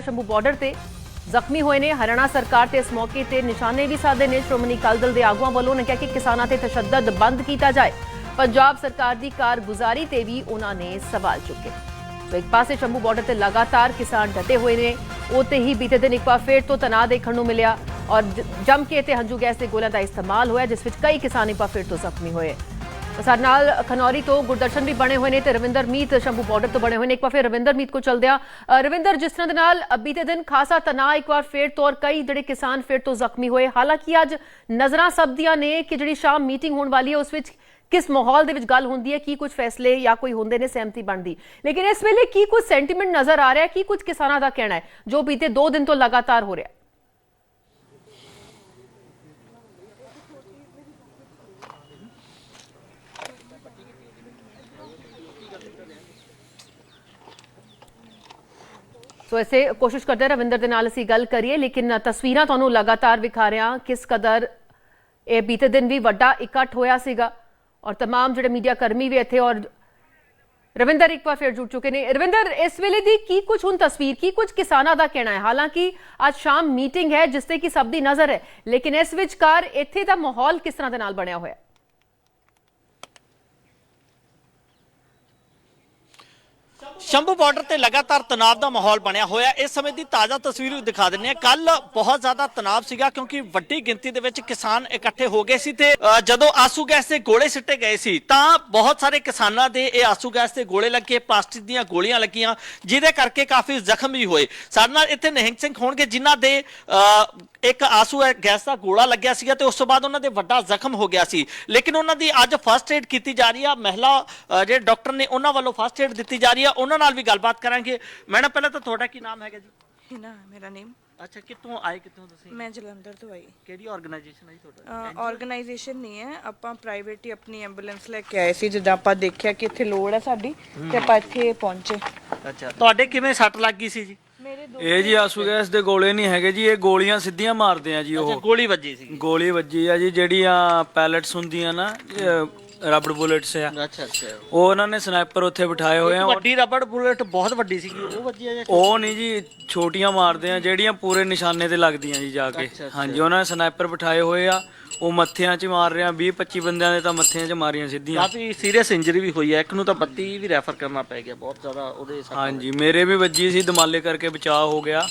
Shambhu border ਤੇ ਜ਼ਖਮੀ ਹੋਏ ਨੇ। ਹਰਿਆਣਾ ਸਰਕਾਰ ਤੇ ਇਸ ਮੌਕੇ ਤੇ ਨਿਸ਼ਾਨੇ ਵੀ ਸਾਧੇ ਨੇ। ਸ਼੍ਰੋਮਣੀ ਅਕਾਲੀ ਦਲ ਦੇ ਆਗੂਆਂ ਵੱਲੋਂ ਨੇ ਕਿਹਾ ਕਿ ਕਿਸਾਨਾਂ ਤੇ ਤਸ਼ੱਦਦ ਬੰਦ ਕੀਤਾ ਜਾਏ। ਪੰਜਾਬ ਸਰਕਾਰ ਦੀ ਕਾਰਗੁਜ਼ਾਰੀ ਤੇ ਵੀ ਉਹਨਾਂ ਨੇ ਸਵਾਲ ਚੁੱਕੇ। ਸੋ ਇੱਕ ਪਾਸੇ ਸ਼ੰਭੂ ਬਾਰਡਰ ਤੇ ਲਗਾਤਾਰ ਕਿਸਾਨ ਡਟੇ ਹੋਏ ਨੇ। ਉਤੇ ਹੀ ਬੀਤੇ ਦਿਨ ਇੱਕ ਵਾਰ ਫੇਰ ਤੋਂ ਤਣਾਅ ਦੇਖਣ ਨੂੰ ਮਿਲਿਆ। ਔਰ ਜ- ਜੰਮ ਕੇ ਤੇ ਹੰਝੂ ਗੈਸ ਦੇ ਗੋਲਿਆਂ ਦਾ ਇਸਤੇਮਾਲ ਹੋਇਆ, ਜਿਸ ਵਿੱਚ ਕਈ ਕਿਸਾਨ ਇੱਕ ਵਾਰ ਫੇਰ ਤੋਂ ਜ਼ਖਮੀ ਹੋਏ। ਸਾਡੇ ਨਾਲ ਖਨੌਰੀ ਤੋਂ ਗੁਰਦਰਸ਼ਨ ਵੀ ਬਣੇ ਹੋਏ ਨੇ ਤੇ ਰਵਿੰਦਰ ਮੀਤ ਸ਼ੰਭੂ ਬਾਰਡਰ ਤੋਂ ਬਣੇ ਹੋਏ ਨੇ। ਇੱਕ ਵਾਰ ਫਿਰ ਰਵਿੰਦਰ ਮੀਤ ਕੋ ਚਲਦੇ ਰਵਿੰਦਰ, ਜਿਸ ਤਰ੍ਹਾਂ ਦੇ ਨਾਲ ਬੀਤੇ ਦਿਨ ਖਾਸਾ ਤਣਾਅ ਇੱਕ ਵਾਰ ਫੇਰ ਤੋਂ ਕਈ ਜਿਹੜੇ ਕਿਸਾਨ ਫੇਰ ਤੋਂ ਜ਼ਖਮੀ ਹੋਏ। ਹਾਲਾਂਕਿ ਅੱਜ ਨਜ਼ਰਾਂ ਸਭ ਦੀਆਂ ਨੇ ਕਿ ਜਿਹੜੀ ਸ਼ਾਮ ਮੀਟਿੰਗ ਹੋਣ ਵਾਲੀ ਹੈ, ਉਸ ਵਿੱਚ ਕਿਸ ਮਾਹੌਲ ਦੇ ਵਿੱਚ ਗੱਲ ਹੁੰਦੀ ਹੈ, ਕੀ ਕੁਝ ਫੈਸਲੇ ਜਾਂ ਕੋਈ ਹੁੰਦੇ ਨੇ ਸਹਿਮਤੀ ਬਣਦੀ। ਲੇਕਿਨ ਇਸ ਵੇਲੇ ਕੀ ਕੁਝ ਸੈਂਟੀਮੈਂਟ ਨਜ਼ਰ ਆ ਰਿਹਾ ਹੈ ਕੀ ਕੁਝ ਕਿਸਾਨਾਂ ਦਾ ਕਹਿਣਾ ਹੈ, ਜੋ ਬੀਤੇ 2 ਦਿਨ ਤੋਂ ਲਗਾਤਾਰ ਹੋ ਰਿਹਾ ਹੈ। ਸੋ ਐਸੇ ਕੋਸ਼ਿਸ਼ ਕਰਦੇ ਹਾਂ ਰਵਿੰਦਰ ਦੇ ਨਾਲ ਅਸੀਂ ਗੱਲ ਕਰੀਏ ਲੇਕਿਨ ਤਸਵੀਰਾਂ ਤੁਹਾਨੂੰ ਲਗਾਤਾਰ ਵਿਖਾ ਰਹੇ ਹਾਂ ਕਿਸ ਕਦਰ ਇਹ ਬੀਤੇ ਦਿਨ ਵੀ ਵੱਡਾ ਇਕੱਠ ਹੋਇਆ ਸੀਗਾ ਔਰ तमाम ਜਿਹੜੇ ਮੀਡੀਆ ਕਰਮੀ ਵੀ ਇੱਥੇ ਔਰ ਰਵਿੰਦਰ ਇੱਕ ਵਾਰ ਫਿਰ ਜੁੜ ਚੁੱਕੇ ਨੇ ਰਵਿੰਦਰ ਇਸ ਵੇਲੇ ਦੀ ਕੀ ਕੁਝ ਹੁਣ ਤਸਵੀਰ ਕੀ ਕੁਝ ਕਿਸਾਨਾਂ ਦਾ ਕਹਿਣਾ ਹੈ ਹਾਲਾਂਕਿ ਅੱਜ ਸ਼ਾਮ ਮੀਟਿੰਗ ਹੈ ਜਿਸ ਤੇ ਕਿ ਸਭ ਦੀ ਨਜ਼ਰ ਹੈ ਲੇਕਿਨ ਇਸ ਵਿਚਕਾਰ ਇੱਥੇ ਦਾ ਮਾਹੌਲ ਕਿਸ ਤਰ੍ਹਾਂ ਦੇ ਨਾਲ ਬਣਿਆ ਹੋਇਆ ਹੈ ਸ਼ੰਭੂ ਬਾਰਡਰ ਤੇ ਲਗਾਤਾਰ ਤਣਾਅ ਦਾ ਮਾਹੌਲ ਬਣਿਆ ਹੋਇਆ। ਇਸ ਸਮੇਂ ਦੀ ਤਾਜ਼ਾ ਤਸਵੀਰ ਵੀ ਦਿਖਾ ਦਿੰਨੇ ਆ ਕੱਲ ਬਹੁਤ ਜ਼ਿਆਦਾ ਤਣਾਅ ਸੀਗਾ ਕਿਉਂਕਿ ਵੱਡੀ ਗਿਣਤੀ ਦੇ ਵਿੱਚ ਕਿਸਾਨ ਇਕੱਠੇ ਹੋ ਗਏ ਸੀ ਤੇ ਜਦੋਂ ਆਸੂ ਗੈਸ ਦੇ ਗੋਲੇ ਸਿੱਟੇ ਗਏ ਸੀ, ਤਾਂ ਬਹੁਤ ਸਾਰੇ ਕਿਸਾਨਾਂ ਦੇ ਇਹ ਆਸੂ ਗੈਸ ਦੇ ਗੋਲੇ ਲੱਗੇ, ਪਲਾਸਟਿਕ ਦੀਆਂ ਗੋਲੀਆਂ ਲੱਗੀਆਂ, ਜਿਹਦੇ ਕਰਕੇ ਕਾਫੀ ਜ਼ਖਮ ਵੀ ਹੋਏ। ਸਾਡੇ ਨਾਲ ਇੱਥੇ ਨਿਹੰਗ ਸਿੰਘ ਹੋਣਗੇ, ਜਿਨ੍ਹਾਂ ਦੇ ਇੱਕ ਆਸੂ ਗੈਸ ਦਾ ਗੋਲਾ ਲੱਗਿਆ ਸੀਗਾ ਤੇ ਉਸ ਤੋਂ ਬਾਅਦ ਉਹਨਾਂ ਦੇ ਵੱਡਾ ਜ਼ਖਮ ਹੋ ਗਿਆ ਸੀ। ਲੇਕਿਨ ਉਹਨਾਂ ਦੀ ਅੱਜ ਫਸਟ ਏਡ ਕੀਤੀ ਜਾ ਰਹੀ ਆ। ਮਹਿਲਾ ਜਿਹੜੇ ਡਾਕਟਰ ਨੇ ਉਹਨਾਂ ਵੱਲੋਂ ਫਸਟ ਏਡ ਦਿੱਤੀ ਜਾ ਰਹੀ ਆ। ਉਹਨਾਂ ਨਾਲ ਵੀ ਗੱਲਬਾਤ ਕਰਾਂਗੇ। ਮੈਡਮ ਪਹਿਲਾਂ ਤਾਂ ਤੁਹਾਡਾ ਕੀ ਨਾਮ ਹੈਗਾ ਜੀ? ਹਿਨਾ ਹੈ? ਮੇਰਾ ਨੇਮ ਅੱਛਾ ਕਿੱਥੋਂ ਆਏ ਕਿੱਥੋਂ ਤੁਸੀਂ? ਮੈਂ ਜਲੰਧਰ ਤੋਂ ਆਈ। ਕਿਹੜੀ ਆਰਗੇਨਾਈਜੇਸ਼ਨ ਹੈ ਜੀ ਤੁਹਾਡਾ? ਆਰਗੇਨਾਈਜੇਸ਼ਨ ਨਹੀਂ ਹੈ। ਆਪਾਂ ਪ੍ਰਾਈਵੇਟ ਹੀ ਆਪਣੀ ਐਂਬੂਲੈਂਸ ਲੈ ਕੇ ਆਏ ਸੀ। ਜਦੋਂ ਆਪਾਂ ਦੇਖਿਆ ਕਿ ਇੱਥੇ ਲੋੜ ਹੈ ਸਾਡੀ ਤੇ ਆਪਾਂ ਇੱਥੇ ਪਹੁੰਚੇ। ਅੱਛਾ ਤੁਹਾਡੇ ਕਿਵੇਂ ਸੱਟ ਲੱਗ ਗਈ ਸੀ ਜੀ? ਮੇਰੇ ਦੋ ਇਹ ਜੀ ਆਸੂ ਗੈਸ ਦੇ ਗੋਲੇ ਨਹੀਂ ਹੈਗੇ ਜੀ ਇਹ ਗੋਲੀਆਂ ਸਿੱਧੀਆਂ ਮਾਰਦੇ ਆ ਜੀ ਅੱਛਾ ਉਹ। ਗੋਲੀ ਵੱਜੀ ਸੀ ਗੋਲੀ ਵੱਜੀ ਆ ਜੀ ਜਿਹੜੀਆਂ ਪੈਲਟਸ ਹੁੰਦੀਆਂ ਨਾ ਰਬੜ ਬੁਲੇਟਸ ਆ। ਅੱਛਾ ਅੱਛਾ। ਉਹ ਉਹਨਾਂ ਨੇ ਸਨਾਈਪਰ ਉੱਥੇ ਬਿਠਾਏ ਹੋਏ ਆ। ਵੱਡੀ ਰਬੜ ਬੁਲੇਟ ਬਹੁਤ ਵੱਡੀ ਸੀਗੀ ਉਹ ਵੱਜੀ ਆ ਜਾਂ ਉਹ ਨਹੀਂ ਜੀ ਛੋਟੀਆਂ ਮਾਰਦੇ ਆ ਜਿਹੜੀਆਂ ਪੂਰੇ ਨਿਸ਼ਾਨੇ ਤੇ ਲੱਗਦੀਆਂ ਜੀ ਜਾ ਕੇ। ਅੱਛਾ, ਅੱਛਾ। ਹਾਂਜੀ ਉਹਨਾਂ ਨੇ ਸਨਾਈਪਰ ਬਿਠਾਏ ਹੋਏ ਆ। ਉਹ ਮੱਥਿਆਂ 'ਚ ਮਾਰ ਰਿਹਾ 20 25 ਬੰਦਿਆਂ ਦੇ ਤਾਂ ਮੱਥਿਆਂ 'ਚ ਮਾਰੀਆਂ ਸਿੱਧੀਆਂ। ਕਾਫੀ ਸੀਰੀਅਸ ਇੰਜਰੀ ਵੀ ਹੋਈ ਹੈ ਇੱਕ ਨੂੰ ਤਾਂ 32 ਵੀ ਰੈਫਰ ਕਰਨਾ ਪੈ ਗਿਆ ਬਹੁਤ ਜ਼ਿਆਦਾ ਉਹਦੇ ਸੱਟ ਹਾਂਜੀ ਮੇਰੇ ਵੀ ਵੱਜੀ ਸੀ ਦਮਾਲੇ ਕਰਕੇ ਬਚਾਅ ਹੋ ਗਿਆ।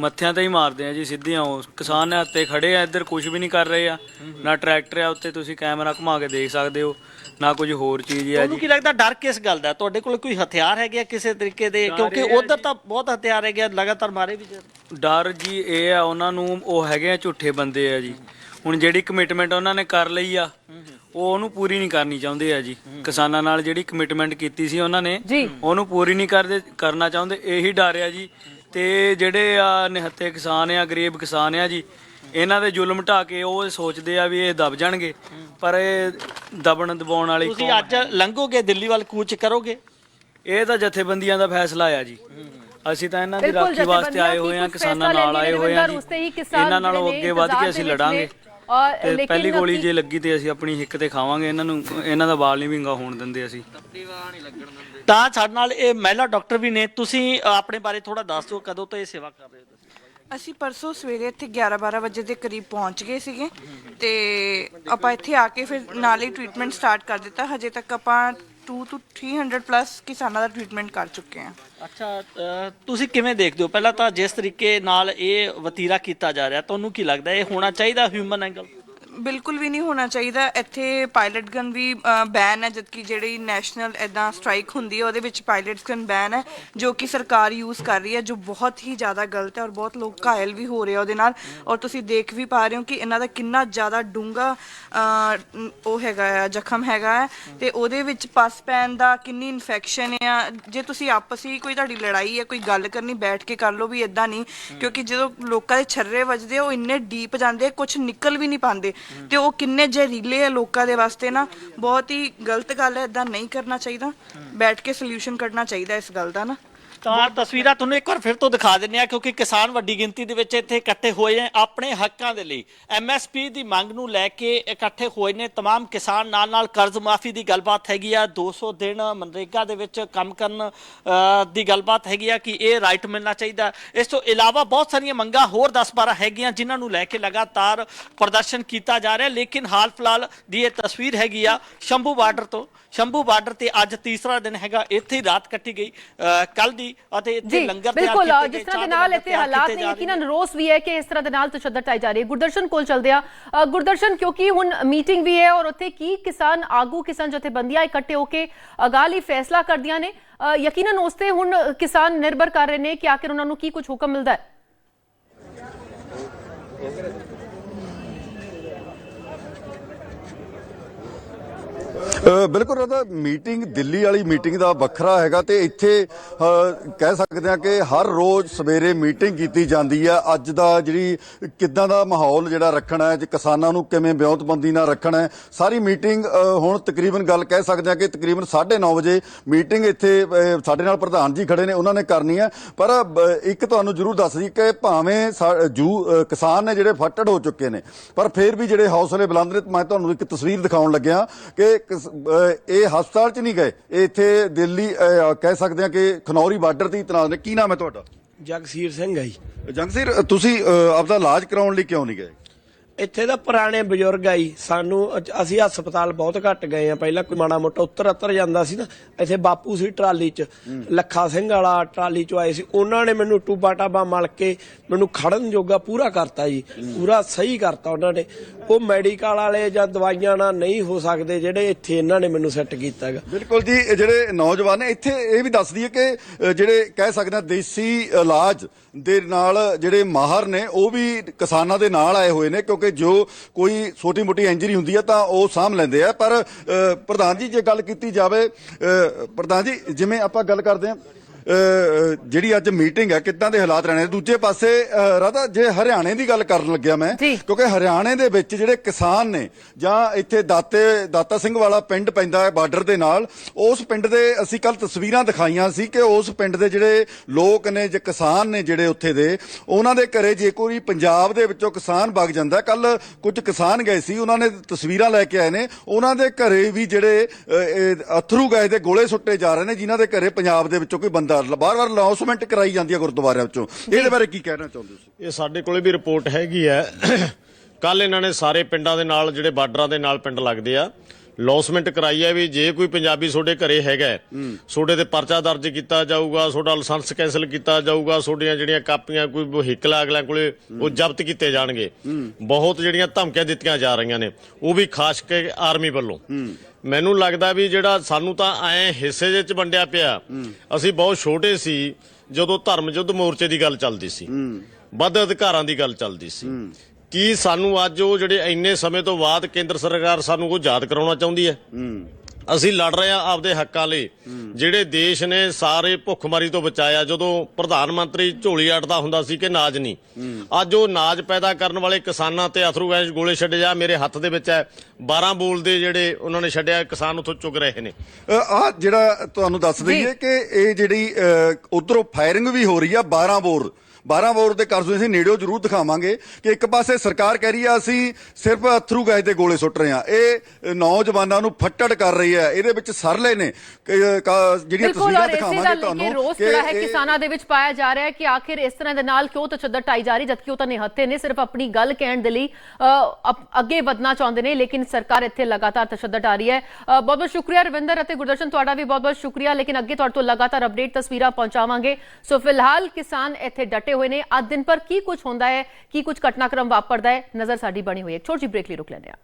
ਮੱਥਿਆਂ ਤੇ ਹੀ ਮਾਰਦੇ ਆ ਜੀ ਸਿੱਧੀਆਂ ਉਹ। ਕਿਸਾਨ ਨੇ ਹੱਤੇ ਖੜੇ ਆ ਇੱਧਰ ਕੁਝ ਵੀ ਨਹੀਂ ਕਰ ਰਹੇ ਆ। ਨਾ ਟਰੈਕਟਰ ਆ ਉੱਤੇ ਤੁਸੀਂ ਕੈਮਰਾ ਘੁਮਾ ਕੇ ਦੇਖ ਸਕਦੇ ਹੋ। ਨਾ ਕੁਝ ਹੋਰ ਚੀਜ਼ ਆ ਤੁਹਾਨੂੰ ਜੀ। ਕੀ ਲੱਗਦਾ ਡਰ ਕਿਸ ਗੱਲ ਦਾ? ਤੁਹਾਡੇ ਕੋਲ ਕੋਈ ਹਥਿਆਰ ਹੈਗੇ ਆ ਕਿਸੇ ਤਰੀਕੇ ਦੇ? ਕਿਉਂਕਿ ਉਧਰ ਤਾਂ ਬਹੁਤ ਹਥਿਆਰ ਹੈਗੇ ਆ, ਲਗਾਤਾਰ ਮਾਰੇ ਵੀ ਜਾ- ਡਰ ਜੀ ਇਹ ਆ ਉਹਨਾਂ ਨੂੰ ਉਹ ਹੈਗੇ ਆ ਝੂਠੇ ਬੰਦੇ ਆ ਜੀ। ਹੁਣ ਜਿਹੜੀ ਕਮਿਟਮੈਂਟ ਉਹਨਾਂ ਨੇ ਕਰ ਲਈ ਆ ਉਹ ਉਹਨੂੰ ਪੂਰੀ ਨਹੀਂ ਕਰਨੀ ਚਾਹੁੰਦੇ ਆ ਜੀ। ਕਿਸਾਨਾਂ ਨਾਲ ਜਿਹੜੀ ਕਮਿਟਮੈਂਟ ਕੀਤੀ ਸੀ ਉਹਨਾਂ ਨੇ ਜੀ। ਉਹਨੂੰ ਪੂਰੀ ਨਹੀਂ ਕਰਦੇ ਕਰਨਾ ਚਾਹੁੰਦੇ ਇਹੀ ਡਰ ਆ ਜੀ। ਤੇ ਜਿਹੜੇ ਆ ਨਿਹੱਥੇ ਕਿਸਾਨ ਆ ਗਰੀਬ ਕਿਸਾਨ ਆ ਜੀ ਇਹਨਾਂ ਦੇ ਜ਼ੁਲਮ ਢਾ ਕੇ ਉਹ ਸੋਚਦੇ ਆ ਵੀ ਇਹ ਦਬ ਜਾਣਗੇ। ਪਰ ਇਹ ਦਬਣ ਦਬਾਉਣ ਵਾਲੀ ਤੁਸੀਂ ਅੱਜ ਲੰਘੋਗੇ ਦਿੱਲੀ ਵੱਲ ਕੂਚ ਕਰੋਗੇ? ਇਹ ਤਾਂ ਜਥੇਬੰਦੀਆਂ ਦਾ ਫੈਸਲਾ ਆ ਜੀ। ਅਸੀਂ ਤਾਂ ਇਹਨਾਂ ਦੀ ਬਿਲਕੁਲ ਰਾਖੀ ਵਾਸਤੇ ਜਥੇਬੰਦੀਆਂ ਆਏ ਹੋਏ ਆ ਕਿਸਾਨਾਂ ਫੈਸਲਾ ਨਾਲ ਆਏ ਹੋਏ ਆ ਤੇ ਹੀ ਕਿਸਾਨ ਇਹਨਾਂ ਨਾਲੋਂ ਜਿਹੜੇ ਨੇ ਅੱਗੇ ਵੱਧ ਕੇ ਇੰਤਜ਼ਾਰ ਅਸੀਂ ਦੇ ਵਿੱਚ ਲੜਾਂਗੇ। ਨੇ। ਔਰ ਤੇ ਲੇਕਿਨ ਪਹਿਲੀ ਗੋਲੀ ਜੇ ਲੱਗੀ ਤੇ ਅਸੀਂ ਆਪਣੀ ਹਿੱਕ ਤੇ ਖਾਵਾਂਗੇ ਇਹਨਾਂ ਨੂੰ ਇਹਨਾਂ ਦਾ ਵਾਲ ਨਹੀਂ ਵਿੰਗਾ ਹੋਣ ਦਿੰਦੇ ਅਸੀਂ। ਤਾਂ ਸਾਡੇ ਨਾਲ ਇਹ ਮਹਿਲਾ ਡਾਕਟਰ ਵੀ ਨੇ ਤੁਸੀਂ ਆਪਣੇ ਬਾਰੇ ਥੋੜਾ ਦੱਸ ਦਿਓ ਕਦੋਂ ਤੋਂ ਇਹ ਸੇਵਾ ਕਰ ਰਹੇ ਹੋ ਤੁਸੀਂ? ਅਸੀਂ ਪਰਸੋਂ ਸਵੇਰੇ ਇੱਥੇ 11 12 ਵਜੇ ਦੇ ਕਰੀਬ ਪਹੁੰਚ ਗਏ ਸੀਗੇ ਤੇ ਆਪਾਂ ਇੱਥੇ ਆ ਕੇ ਫਿਰ ਨਾਲ ਹੀ ਟ੍ਰੀਟਮੈਂਟ ਸਟਾਰਟ ਕਰ ਦਿੱਤਾ। ਹਜੇ ਤੱਕ ਆਪਾਂ 2 ਤੋਂ 300 ਪਲੱਸ ਕਿਸਾਨਾਂ ਦਾ ਟ੍ਰੀਟਮੈਂਟ ਕਰ ਚੁੱਕੇ ਹਾਂ ਅੱਛਾ ਅ, ਤੁਸੀਂ ਕਿਵੇਂ ਦੇਖਦੇ ਹੋ? ਪਹਿਲਾਂ ਤਾਂ ਜਿਸ ਤਰੀਕੇ ਨਾਲ ਇਹ ਵਤੀਰਾ ਕੀਤਾ ਜਾ ਰਿਹਾ ਤੁਹਾਨੂੰ ਕੀ ਲੱਗਦਾ ਇਹ ਹੋਣਾ ਚਾਹੀਦਾ ਹਿਊਮਨ ਐਂਗਲ ਬਿਲਕੁਲ ਵੀ ਨਹੀਂ ਹੋਣਾ ਚਾਹੀਦਾ। ਇੱਥੇ ਪਾਇਲਟ ਗਨ ਵੀ ਬੈਨ ਹੈ ਜਦਕਿ ਜਿਹੜੀ ਨੈਸ਼ਨਲ ਐਦਾਂ ਸਟ੍ਰਾਈਕ ਹੁੰਦੀ ਹੈ ਉਹਦੇ ਵਿੱਚ ਪਾਇਲਟਸ ਗਨ ਬੈਨ ਹੈ ਜੋ ਕਿ ਸਰਕਾਰ ਯੂਜ਼ ਕਰ ਰਹੀ ਹੈ ਜੋ ਬਹੁਤ ਹੀ ਜ਼ਿਆਦਾ ਗਲਤ ਹੈ ਔਰ ਬਹੁਤ ਲੋਕ ਘਾਇਲ ਵੀ ਹੋ ਰਹੇ ਆ ਉਹਦੇ ਨਾਲ। ਔਰ ਤੁਸੀਂ ਦੇਖ ਵੀ ਪਾ ਰਹੇ ਹੋ ਕਿ ਇਹਨਾਂ ਦਾ ਕਿੰਨਾ ਜ਼ਿਆਦਾ ਡੂੰਗਾ ਉਹ ਹੈਗਾ ਆ ਜ਼ਖਮ ਹੈਗਾ ਹੈ ਤੇ ਉਹਦੇ ਵਿੱਚ ਪਸ ਪੈਣ ਦਾ ਕਿੰਨੀ ਇਨਫੈਕਸ਼ਨ ਆ। ਜੇ ਤੁਸੀਂ ਆਪਸੀ ਕੋਈ ਤੁਹਾਡੀ ਲੜਾਈ ਹੈ ਕੋਈ ਗੱਲ ਕਰਨੀ ਬੈਠ ਕੇ ਕਰ ਲਓ ਵੀ ਇਦਾਂ ਨਹੀਂ ਕਿਉਂਕਿ ਜਦੋਂ ਲੋਕਾਂ ਦੇ ਛਰਰੇ ਵੱਜਦੇ ਆ, ਉਹ ਇੰਨੇ ਡੀਪ ਜਾਂਦੇ ਕੁਝ ਨਿਕਲ ਵੀ ਨਹੀਂ ਪਾਉਂਦੇ। ਤੇ ਉਹ ਕਿੰਨੇ ਜ਼ਹਿਰੀਲੇ ਆ ਲੋਕਾਂ ਦੇ ਵਾਸਤੇ ਨਾ ਬਹੁਤ ਹੀ ਗਲਤ ਗੱਲ ਹੈ ਇਦਾਂ ਨਹੀਂ ਕਰਨਾ ਚਾਹੀਦਾ। ਬੈਠ ਕੇ ਸੋਲੂਸ਼ਨ ਕੱਢਣਾ ਚਾਹੀਦਾ ਇਸ ਗੱਲ ਦਾ ਨਾ। ਤਾਂ ਤਸਵੀਰਾਂ ਤੁਹਾਨੂੰ ਇੱਕ ਵਾਰ ਫਿਰ ਤੋਂ ਦਿਖਾ ਦਿੰਨੇ ਆ ਕਿਉਂਕਿ ਕਿਸਾਨ ਵੱਡੀ ਗਿਣਤੀ ਦੇ ਵਿੱਚ ਇੱਥੇ ਇਕੱਠੇ ਹੋਏ ਨੇ ਆਪਣੇ ਹੱਕਾਂ ਦੇ ਲਈ ਐਮਐਸਪੀ ਦੀ ਮੰਗ ਨੂੰ ਲੈ ਕੇ ਇਕੱਠੇ ਹੋਏ ਨੇ तमाम ਕਿਸਾਨ ਨਾਲ ਨਾਲ ਕਰਜ਼ ਮਾਫੀ ਦੀ ਗੱਲਬਾਤ ਹੈਗੀ ਆ 200 ਦਿਨ ਮਨਰੇਗਾ ਦੇ ਵਿੱਚ ਕੰਮ ਕਰਨ ਅ, ਦੀ ਗੱਲਬਾਤ ਹੈਗੀ ਆ ਕਿ ਇਹ ਰਾਈਟ ਮਿਲਣਾ ਚਾਹੀਦਾ ਇਸ ਤੋਂ ਇਲਾਵਾ ਬਹੁਤ ਸਾਰੀਆਂ ਮੰਗਾਂ ਹੋਰ 10-12 ਹੈਗੀਆਂ ਜਿਨ੍ਹਾਂ ਨੂੰ ਲੈ ਕੇ ਲਗਾਤਾਰ ਪ੍ਰਦਰਸ਼ਨ ਕੀਤਾ ਜਾ ਰਿਹਾ ਲੇਕਿਨ ਹਾਲ ਫਿਲਹਾਲ ਦੀ ਇਹ ਤਸਵੀਰ ਹੈਗੀ ਆ ਸ਼ੰਭੂ ਬਾਰਡਰ ਤੋਂ ਸ਼ੰਭੂ ਬਾਰਡਰ ਤੇ ਅੱਜ ਤੀਸਰਾ ਦਿਨ ਹੈਗਾ ਇੱਥੇ ਹੀ ਰਾਤ ਕੱਟੀ ਗਈ ਕੱਲ ਦੀ ਅਤੇ ਇੱਥੇ ਲੰਗਰ ਤਿਆਰ ਬਿਲਕੁਲ ਕੀਤੇ ਜਿਸ ਗਏ, ਤਰ੍ਹਾਂ ਦੇ ਨਾਲ ਇੱਥੇ ਹਾਲਾਤ ਨੇ। ਯਕੀਨਨ ਰੋਸ ਵੀ ਹੈ ਕਿ ਇਸ ਤਰ੍ਹਾਂ ਦੇ ਨਾਲ ਤਸ਼ੱਦਦ ਟਾਈ ਜਾ ਰਹੀ ਹੈ। ਗੁਰਦਰਸ਼ਨ ਕੋਲ ਚਲਦੇ ਆ ਗੁਰਦਰਸ਼ਨ ਕਿਉਂਕਿ ਹੁਣ ਮੀਟਿੰਗ ਵੀ ਹੈ ਔਰ ਉੱਥੇ ਕੀ ਕਿਸਾਨ ਆਗੂ ਕਿਸਾਨ ਜਥੇਬੰਦੀਆਂ ਇਕੱਠੇ ਹੋ ਕੇ ਅਗਾਲੀ ਫੈਸਲਾ ਕਰਦੀਆਂ ਨੇ। ਯਕੀਨਨ ਉਸ ਤੇ ਹੁਣ ਕਿਸਾਨ ਨਿਰਭਰ ਕਰ ਰਹੇ ਨੇ ਕਿ ਆਖਿਰ ਉਹਨਾਂ ਨੂੰ ਕੀ ਕੁਝ ਹੁਕਮ ਮਿਲਦਾ ਹੈ? ਬਿਲਕੁਲ ਉਹਦਾ ਮੀਟਿੰਗ ਦਿੱਲੀ ਵਾਲੀ ਮੀਟਿੰਗ ਦਾ ਵੱਖਰਾ ਹੈਗਾ ਤੇ ਇੱਥੇ ਕਹਿ ਸਕਦੇ ਆ ਕਿ ਹਰ ਰੋਜ਼ ਸਵੇਰੇ ਮੀਟਿੰਗ ਕੀਤੀ ਜਾਂਦੀ ਆ। ਅੱਜ ਦਾ ਜਿਹੜੀ ਕਿੱਦਾਂ ਦਾ ਮਾਹੌਲ ਜਿਹੜਾ ਰੱਖਣਾ ਹੈ, ਜੇ ਕਿਸਾਨਾਂ ਨੂੰ ਕਿਵੇਂ ਵਿਉਂਤਬੰਦੀ ਨਾਲ ਰੱਖਣਾ ਹੈ, ਸਾਰੀ ਮੀਟਿੰਗ ਹੁਣ ਤਕਰੀਬਨ ਗੱਲ ਕਹਿ ਸਕਦੇ ਆ ਕਿ ਤਕਰੀਬਨ 9:30 ਵਜੇ ਮੀਟਿੰਗ ਇੱਥੇ ਸਾਡੇ ਨਾਲ ਪ੍ਰਧਾਨ ਜੀ ਖੜੇ ਨੇ, ਉਹਨਾਂ ਨੇ ਕਰਨੀ ਹੈ। ਪਰ ਇੱਕ ਤੁਹਾਨੂੰ ਜ਼ਰੂਰ ਦੱਸ ਦਈ ਕਿ ਭਾਵੇਂ ਸਾ- ਜੂ ਕਿਸਾਨ ਨੇ ਜਿਹੜੇ ਫੱਟੜ ਹੋ ਚੁੱਕੇ ਨੇ, ਪਰ ਫਿਰ ਵੀ ਜਿਹੜੇ ਹੌਸਲੇ ਬੁਲੰਦ ਨੇ, ਮੈਂ ਤੁਹਾਨੂੰ ਇੱਕ ਤਸਵੀਰ ਦਿਖਾਉਣ ਲੱਗਿਆ ਕਿ ਕਿਸ- ਇਹ ਹਸਪਤਾਲ 'ਚ ਨਹੀਂ ਗਏ। ਇਹ ਇੱਥੇ ਦਿੱਲੀ ਕਹਿ ਸਕਦੇ ਆ ਕਿ ਖਨੌਰੀ ਬਾਰਡਰ ਦੀ ਤਨਾਜ਼ ਨੇ। ਕੀ ਨਾਮ ਹੈ ਤੁਹਾਡਾ? ਜਗਸੀਰ ਸਿੰਘ ਹੈ ਜੀ। ਜੰਗਸੀਰ ਤੁਸੀਂ ਆਪਦਾ ਇਲਾਜ ਕਰਾਉਣ ਲਈ ਕਿਉਂ ਨਹੀਂ ਗਏ? ਇੱਥੇ ਦਾ ਪੁਰਾਣੇ ਬਜ਼ੁਰਗ ਆਈ ਸਾਨੂੰ ਅਚ- ਅਸੀਂ ਹਸਪਤਾਲ ਬਹੁਤ ਘੱਟ ਗਏ ਆ। ਪਹਿਲਾਂ ਕੋਈ ਮਾੜਾ ਮੋਟਾ ਉੱਤਰ ਉੱਤਰ ਜਾਂਦਾ ਸੀ ਨਾ ਇੱਥੇ ਬਾਪੂ ਸੀ ਟਰਾਲੀ 'ਚ। ਲੱਖਾ ਸਿੰਘ ਵਾਲਾ ਟਰਾਲੀ 'ਚ ਆਏ ਸੀ। ਉਹਨਾਂ ਨੇ ਮੈਨੂੰ ਟੂਬਾ ਟਾਬਾ ਮਲ ਕੇ ਮੈਨੂੰ ਖੜਨ ਜੋਗਾ ਪੂਰਾ ਕਰਤਾ ਜੀ। ਪੂਰਾ ਸਹੀ ਕਰਤਾ ਉਹਨਾਂ ਨੇ। ਉਹ ਮੈਡੀਕਲ ਵਾਲੇ ਜਾਂ ਦਵਾਈਆਂ ਨਾਲ ਨਹੀਂ ਹੋ ਸਕਦੇ ਜਿਹੜੇ ਇੱਥੇ ਇਹਨਾਂ ਨੇ ਮੈਨੂੰ ਸੈੱਟ ਕੀਤਾ ਹੈਗਾ। ਬਿਲਕੁਲ ਜੀ ਇਹ ਜਿਹੜੇ ਨੌਜਵਾਨ ਨੇ ਇੱਥੇ ਇਹ ਵੀ ਦੱਸ ਦਈਏ ਕਿ ਅ, ਜਿਹੜੇ ਕਹਿ ਸਕਦੇ ਆ ਦੇਸੀ ਇਲਾਜ ਦੇ ਨਾਲ ਜਿਹੜੇ ਮਾਹਰ ਨੇ, ਉਹ ਵੀ ਕਿਸਾਨਾਂ ਦੇ ਨਾਲ ਆਏ ਹੋਏ ਨੇ, ਕਿਉਂਕਿ ਜੋ ਕੋਈ ਛੋਟੀ ਮੋਟੀ ਇੰਜਰੀ ਹੁੰਦੀ ਹੈ ਤਾਂ ਉਹ ਸਾਂਭ ਲੈਂਦੇ ਆ। ਪਰ ਪ੍ਰਧਾਨ ਜੀ, ਜੇ ਗੱਲ ਕੀਤੀ ਜਾਵੇ ਪ੍ਰਧਾਨ ਜੀ, ਜਿਵੇਂ ਆਪਾਂ ਗੱਲ ਕਰਦੇ ਆ ਜਿਹੜੀ ਅੱਜ ਮੀਟਿੰਗ ਹੈ ਕਿੱਦਾਂ ਦੇ ਹਾਲਾਤ ਰਹਿਣੇ ਦੂਜੇ ਪਾਸੇ ਰਾਧਾ ਜੇ ਹਰਿਆਣੇ ਦੀ ਗੱਲ ਕਰਨ ਲੱਗਿਆ ਮੈਂ। ਕਿਉਂਕਿ ਹਰਿਆਣੇ ਦੇ ਵਿੱਚ ਜਿਹੜੇ ਕਿਸਾਨ ਨੇ ਜਾਂ ਇੱਥੇ ਦਾਤੇ ਦਾਤਾ ਸਿੰਘ ਵਾਲਾ ਪਿੰਡ ਪੈਂਦਾ ਹੈ ਬਾਰਡਰ ਦੇ ਨਾਲ ਉਸ ਪਿੰਡ ਦੇ ਅਸੀਂ ਕੱਲ ਤਸਵੀਰਾਂ ਦਿਖਾਈਆਂ ਸੀ ਕਿ ਉਸ ਪਿੰਡ ਦੇ ਜਿਹੜੇ ਲੋਕ ਨੇ ਜੇ ਕਿਸਾਨ ਨੇ ਜਿਹੜੇ ਉੱਥੇ ਦੇ ਉਹਨਾਂ ਦੇ ਘਰੇ ਜੇ ਕੋਈ ਪੰਜਾਬ ਦੇ ਵਿੱਚੋਂ ਕਿਸਾਨ ਵਗ ਜਾਂਦਾ ਕੱਲ ਕੁਝ ਕਿਸਾਨ ਗਏ ਸੀ ਉਹਨਾਂ ਨੇ ਤਸਵੀਰਾਂ ਲੈ ਕੇ ਆਏ ਨੇ ਉਹਨਾਂ ਦੇ ਘਰੇ ਵੀ ਜਿਹੜੇ ਅਥਰੂ ਗੈਸ ਦੇ ਗੋਲੇ ਸੁੱਟੇ ਜਾ ਰਹੇ ਨੇ ਜਿਨ੍ਹਾਂ ਦੇ ਘਰੇ ਪੰਜਾਬ ਦੇ ਵਿੱਚੋਂ ਕੋਈ ਬੰਦਾ ਬਾਰ-ਬਾਰ ਅਨਾਉਂਸਮੈਂਟ ਕਰਾਈ ਜਾਂਦੀ ਹੈ ਗੁਰਦੁਆਰਿਆਂ ਵਿੱਚੋਂ। ਇਹਦੇ ਬਾਰੇ ਕੀ ਕਹਿਣਾ ਚਾਹੁੰਦੇ ਹੋ ਇਹ ਸਾਡੇ ਕੋਲੇ ਵੀ ਰਿਪੋਰਟ ਹੈਗੀ ਹੈ। ਕੱਲ ਇਹਨਾਂ ਨੇ ਸਾਰੇ ਪਿੰਡਾਂ ਦੇ ਨਾਲ ਜਿਹੜੇ ਬਾਰਡਰਾਂ ਦੇ ਨਾਲ ਪਿੰਡ ਲੱਗਦੇ ਆ ਲੌਸਮੈਂਟ ਕਰਾਈ ਹੈ ਵੀ ਜੇ ਕੋਈ ਪੰਜਾਬੀ ਤੁਹਾਡੇ ਘਰੇ ਹੈਗਾ ਹੈ, ਤੁਹਾਡੇ ਤੇ ਪਰਚਾ ਦਰਜ ਕੀਤਾ ਜਾਊਗਾ ਤੁਹਾਡਾ ਲਾਇਸੈਂਸ ਕੈਨਸਲ ਕੀਤਾ ਜਾਊਗਾ ਤੁਹਾਡੀਆਂ ਜਿਹੜੀਆਂ ਕਾਪੀਆਂ ਕੋਈ ਵਹੀਕਲ ਅਗਲਿਆਂ ਕੋਲੇ ਉਹ ਜ਼ਬਤ ਕੀਤੇ ਜਾਣਗੇ। ਬਹੁਤ ਜਿਹੜੀਆਂ ਧਮਕੀਆਂ ਦਿੱਤੀਆਂ ਜਾ ਰਹੀਆਂ ਨੇ ਉਹ ਵੀ ਖਾਸ ਕੇ ਆਰਮੀ ਵੱਲੋਂ। ਮੈਨੂੰ ਲੱਗਦਾ ਵੀ ਜਿਹੜਾ ਸਾਨੂੰ ਤਾਂ ਐ ਹਿੱਸੇ ਜਿਹੇ ਚ ਵੰਡਿਆ ਪਿਆ ਅਸੀਂ ਬਹੁਤ ਛੋਟੇ ਸੀ ਜਦੋਂ ਧਰਮ ਯੁੱਧ ਮੋਰਚੇ ਦੀ ਗੱਲ ਚੱਲਦੀ ਸੀ। ਵੱਧ ਅਧਿਕਾਰਾਂ ਦੀ ਗੱਲ ਚੱਲਦੀ ਸੀ। ਕੀ ਸਾਨੂੰ ਅੱਜ ਉਹ ਜਿਹੜੇ ਇੰਨੇ ਸਮੇਂ ਤੋਂ ਬਾਅਦ ਕੇਂਦਰ ਸਰਕਾਰ ਸਾਨੂੰ ਉਹ ਯਾਦ ਕਰਾਉਣਾ ਚਾਹੁੰਦੀ ਹੈ? ਅਸੀਂ ਲੜ ਰਹੇ ਹਾਂ ਆਪਦੇ ਹੱਕਾਂ ਲਈ। ਜਿਹੜੇ ਦੇਸ਼ ਨੇ ਸਾਰੇ ਭੁੱਖਮਰੀ ਤੋਂ ਬਚਾਇਆ ਜਦੋਂ ਪ੍ਰਧਾਨ ਮੰਤਰੀ ਝੋਲੀ ਅੜਦਾ ਹੁੰਦਾ ਸੀ ਕਿ ਨਾਜ ਨਹੀਂ। ਅੱਜ ਉਹ ਨਾਜ ਪੈਦਾ ਕਰਨ ਵਾਲੇ ਕਿਸਾਨਾਂ ਤੇ ਅਥਰੂ ਗੈਸ ਗੋਲੇ ਛੱਡੇ ਜਾ ਮੇਰੇ ਹੱਥ ਦੇ ਵਿੱਚ ਹੈ। 12 ਬੋਲ ਦੇ ਜਿਹੜੇ ਉਹਨਾਂ ਨੇ ਛੱਡਿਆ ਕਿਸਾਨ ਉੱਥੋਂ ਚੁਗ ਰਹੇ ਨੇ। ਆ ਜਿਹੜਾ ਤੁਹਾਨੂੰ ਦੱਸ ਦਈਏ ਕਿ ਇਹ ਜਿਹੜੀ ਉਧਰੋਂ ਫਾਇਰਿੰਗ ਵੀ ਹੋ ਰਹੀ ਆ 12 ਬੋਰ 12 ਬੋਰ ਦੇ ਕਰਜ਼ੂ ਅਸੀਂ ਨੇੜਿਓ ਜ਼ਰੂਰ ਦਿਖਾਵਾਂਗੇ ਕਿ ਇੱਕ ਪਾਸੇ ਸਰਕਾਰ ਕਹਿ ਰਹੀ ਆ ਅਸੀਂ ਸਿਰਫ ਅਥਰੂ ਗੈਸ ਦੇ ਗੋਲੇ ਸੁੱਟ ਰਹੇ ਆ। ਇਹ ਨੌਜਵਾਨਾਂ ਨੂੰ ਫੱਟੜ ਕਰ ਰਹੀ ਹੈ ਇਹਦੇ ਵਿੱਚ ਸਰਲੇ ਨੇ। ਜਿਹੜੀਆਂ ਤਸਵੀਰਾਂ ਦਿਖਾਵਾਂਗੇ ਤੁਹਾਨੂੰ ਰੋਸ ਜਿਹੜਾ ਹੈ ਕਿਸਾਨਾਂ ਦੇ ਵਿੱਚ ਪਾਇਆ ਜਾ ਰਿਹਾ ਹੈ ਕਿ ਆਖਿਰ ਇਸ ਤਰ੍ਹਾਂ ਦੇ ਨਾਲ ਕਿਉਂ ਤਸ਼ੱਦਦ ਟਾਈ ਜਾ ਰਹੀ ਜਦਕਿ ਉਹ ਤਾਂ ਨਿਹੱਥੇ ਨੇ ਸਿਰਫ ਆਪਣੀ ਗੱਲ ਕਹਿਣ ਦੇ ਲਈ ਅੱਗੇ ਵਧਣਾ ਚਾਹੁੰਦੇ ਨੇ ਲੇਕਿਨ ਸਰਕਾਰ ਇੱਥੇ ਲਗਾਤਾਰ ਤਸ਼ੱਦਦ ਆ ਰਹੀ ਹੈ। ਬਹੁਤ ਬਹੁਤ ਸ਼ੁਕਰੀਆ ਰਵਿੰਦਰ ਅਤੇ ਗੁਰਦਰਸ਼ਨ ਤੁਹਾਡਾ ਵੀ ਬਹੁਤ ਬਹੁਤ ਸ਼ੁਕਰੀਆ ਲੇਕਿਨ ਅੱਗੇ ਤੁਹਾਡੇ ਤੋਂ ਲਗਾਤਾਰ ਅਪਡੇਟ ਤਸਵੀਰਾਂ ਪਹੁੰਚਾਵਾਂਗੇ। ਸੋ ਫਿਲਹਾਲ ਕਿਸਾਨ ਇੱਥੇ ਡਟੇ ਹੋਏ ਨੇ ਅੱਜ ਦਿਨ ਪਰ ਕੀ ਕੁਝ ਹੁੰਦਾ ਹੈ ਕੀ ਕੁਝ ਘਟਨਾਕ੍ਰਮ ਵਾਪਰਦਾ ਹੈ ਨਜ਼ਰ ਸਾਡੀ ਬਣੀ ਹੋਈ ਹੈ ਛੋਟੀ ਬ੍ਰੇਕ ਲਈ ਰੁਕ ਲੈਂਦੇ ਹਾਂ